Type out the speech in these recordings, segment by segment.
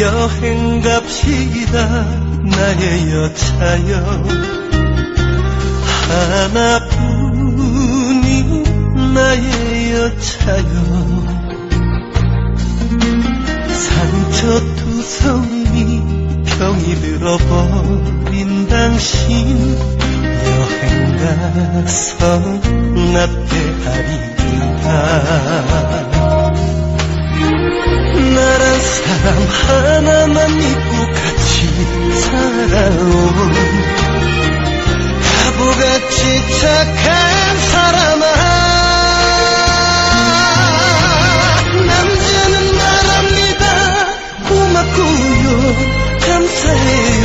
여행 갑시다 나의 여차여. 하나뿐인 나의 여차여. 상처투성이 병이 들어버린 당신 여행 가서 납대하리라 나란 사람 하나만 믿고 같이 살아온 바보같이 착한 사람아. 남자는 말합니다. 고맙고요. 감사해요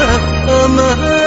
আমার